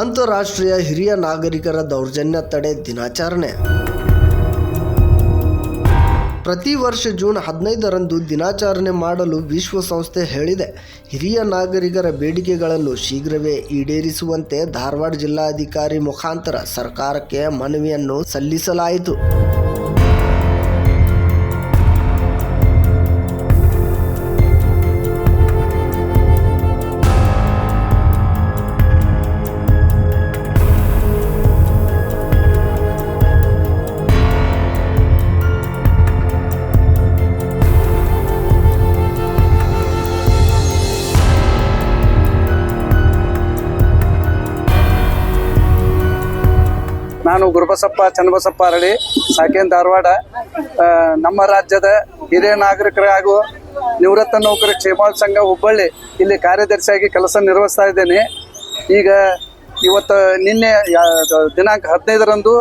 ಅಂತಾರಾಷ್ಟ್ರೀಯ ಹಿರಿಯ ನಾಗರಿಕರ ದೌರ್ಜನ್ಯ ತಡೆ ದಿನಾಚರಣೆ. ಪ್ರತಿ ವರ್ಷ ಜೂನ್ ಹದಿನೈದರಂದು ದಿನಾಚರಣೆ ಮಾಡಲು ವಿಶ್ವಸಂಸ್ಥೆ ಹೇಳಿದೆ. ಹಿರಿಯ ನಾಗರಿಕರ ಬೇಡಿಕೆಗಳನ್ನು ಶೀಘ್ರವೇ ಈಡೇರಿಸುವಂತೆ ಧಾರವಾಡ ಜಿಲ್ಲಾಧಿಕಾರಿ ಮುಖಾಂತರ ಸರ್ಕಾರಕ್ಕೆ ಮನವಿಯನ್ನು ಸಲ್ಲಿಸಲಾಯಿತು. ನಾನು ಗುರುಬಸಪ್ಪ ಚನ್ನಬಸಪ್ಪ ಅರಳಿ, ಸಾಕೇನ್ ಧಾರವಾಡ. ನಮ್ಮ ರಾಜ್ಯದ ಹಿರಿಯ ನಾಗರಿಕರ ಹಾಗೂ ನಿವೃತ್ತ ನೌಕರ ಕ್ಷೇಮಾಲ್ ಸಂಘ ಹುಬ್ಬಳ್ಳಿ ಇಲ್ಲಿ ಕಾರ್ಯದರ್ಶಿಯಾಗಿ ಕೆಲಸ ನಿರ್ವಹಿಸ್ತಾ ಇದ್ದೇನೆ. ಈಗ ಇವತ್ತು ನಿನ್ನೆ ದಿನಾಂಕ ಹದಿನೈದರಂದು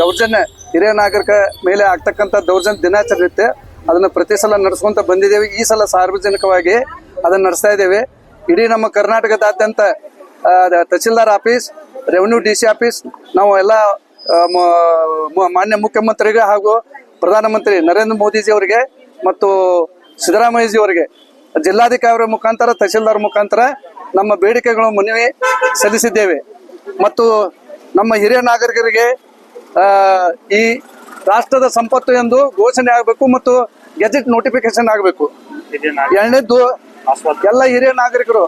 ದೌರ್ಜನ್ಯ ಹಿರಿಯ ನಾಗರಿಕ ಮೇಲೆ ಆಗ್ತಕ್ಕಂಥ ದೌರ್ಜನ್ಯ ದಿನಾಚರಣೆ ಇತ್ತು. ಅದನ್ನು ಪ್ರತಿ ಸಲ ನಡೆಸ್ಕೊಂತ ಬಂದಿದ್ದೇವೆ. ಈ ಸಲ ಸಾರ್ವಜನಿಕವಾಗಿ ಅದನ್ನು ನಡೆಸ್ತಾ ಇದ್ದೇವೆ. ಇಡೀ ನಮ್ಮ ಕರ್ನಾಟಕದಾದ್ಯಂತ tahsildar office revenue D C office ನಾವು ಎಲ್ಲ ಮಾನ್ಯ ಮುಖ್ಯಮಂತ್ರಿಗೆ ಹಾಗೂ ಪ್ರಧಾನಮಂತ್ರಿ ನರೇಂದ್ರ ಮೋದಿಜಿ ಅವರಿಗೆ ಮತ್ತು ಸಿದ್ದರಾಮಯ್ಯಜಿ ಅವರಿಗೆ ಜಿಲ್ಲಾಧಿಕಾರಿ ಮುಖಾಂತರ ತಹಸೀಲ್ದಾರ್ ಮುಖಾಂತರ ನಮ್ಮ ಬೇಡಿಕೆಗಳು ಮನವಿ ಸಲ್ಲಿಸಿದ್ದೇವೆ. ಮತ್ತು ನಮ್ಮ ಹಿರಿಯ ನಾಗರಿಕರಿಗೆ ಈ ರಾಷ್ಟ್ರದ ಸಂಪತ್ತು ಎಂದು ಘೋಷಣೆ ಆಗಬೇಕು ಮತ್ತು ಗೆಜೆಟ್ ನೋಟಿಫಿಕೇಶನ್ ಆಗಬೇಕು. ಎರಡನೇದ್ದು ಎಲ್ಲ ಹಿರಿಯ ನಾಗರಿಕರು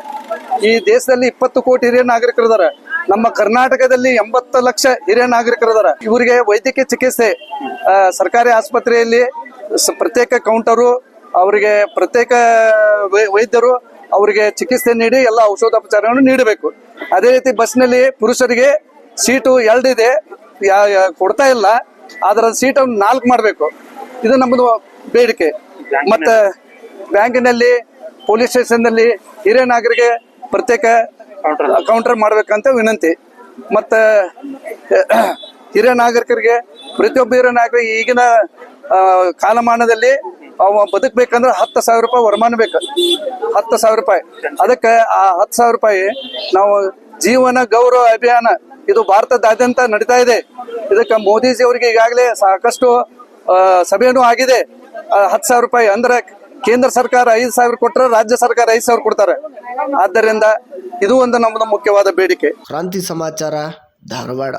ಈ ದೇಶದಲ್ಲಿ ಇಪ್ಪತ್ತು ಕೋಟಿ ಹಿರಿಯ ನಾಗರಿಕರು ಇದಾರೆ ನಮ್ಮ ಕರ್ನಾಟಕದಲ್ಲಿ ಎಂಬತ್ತು ಲಕ್ಷ ಹಿರಿಯ ನಾಗರಿಕರು ಅದರ ಇವರಿಗೆ ವೈದ್ಯಕೀಯ ಚಿಕಿತ್ಸೆ ಸರ್ಕಾರಿ ಆಸ್ಪತ್ರೆಯಲ್ಲಿ ಪ್ರತ್ಯೇಕ ಕೌಂಟರು, ಅವರಿಗೆ ಪ್ರತ್ಯೇಕ ವೈದ್ಯರು ಅವರಿಗೆ ಚಿಕಿತ್ಸೆ ನೀಡಿ ಎಲ್ಲ ಔಷಧೋಪಚಾರಗಳನ್ನು ನೀಡಬೇಕು. ಅದೇ ರೀತಿ ಬಸ್ನಲ್ಲಿ ಪುರುಷರಿಗೆ ಸೀಟು ಎರಡಿದೆ ಕೊಡ್ತಾ ಇಲ್ಲ ಅದರ ಸೀಟನ್ನು ನಾಲ್ಕು ಮಾಡಬೇಕು. ಇದು ನಮ್ಮದು ಬೇಡಿಕೆ. ಮತ್ತೆ ಬ್ಯಾಂಕಿನಲ್ಲಿ, ಪೊಲೀಸ್ ಸ್ಟೇಷನ್ನಲ್ಲಿ ಹಿರಿಯ ನಾಗರಿಗೆ ಪ್ರತ್ಯೇಕ ಕೌಂಟರ್ ಮಾಡ್ಬೇಕಂತ ವಿನಂತಿ. ಮತ್ತ, ಹಿರಿಯ ನಾಗರಿಕರಿಗೆ, ಪ್ರತಿಯೊಬ್ಬ ಹಿರಿಯ ನಾಗರಿಕ ಈಗಿನ ಕಾಲಮಾನದಲ್ಲಿ ಅವ ಬದುಕಬೇಕಂದ್ರೆ ಹತ್ತು ಸಾವಿರ ರೂಪಾಯಿ ವರಮಾನ ಬೇಕು. ಹತ್ತು ಸಾವಿರ ರೂಪಾಯಿ. ಅದಕ್ಕೆ ಆ ಹತ್ತು ಸಾವಿರ ರೂಪಾಯಿ ನಾವು ಜೀವನ ಗೌರವ ಅಭಿಯಾನ, ಇದು ಭಾರತದಾದ್ಯಂತ ನಡೀತಾ ಇದೆ. ಇದಕ್ಕೆ ಮೋದಿಜಿ ಅವರಿಗೆ ಈಗಾಗಲೇ ಸಾಕಷ್ಟು ಸಭೆಯೂ ಆಗಿದೆ. ಹತ್ತು ಸಾವಿರ ರೂಪಾಯಿ ಅಂದ್ರೆ ಕೇಂದ್ರ ಸರ್ಕಾರ ಐದು ಸಾವಿರ ಕೊಟ್ಟರೆ ರಾಜ್ಯ ಸರ್ಕಾರ ಐದು ಸಾವಿರ ಕೊಡ್ತಾರೆ. ಆದ್ದರಿಂದ ಇದು ಒಂದು ನಮ್ಮದು ಮುಖ್ಯವಾದ ಬೇಡಿಕೆ. ಕ್ರಾಂತಿ ಸಮಾಚಾರ, ಧಾರವಾಡ.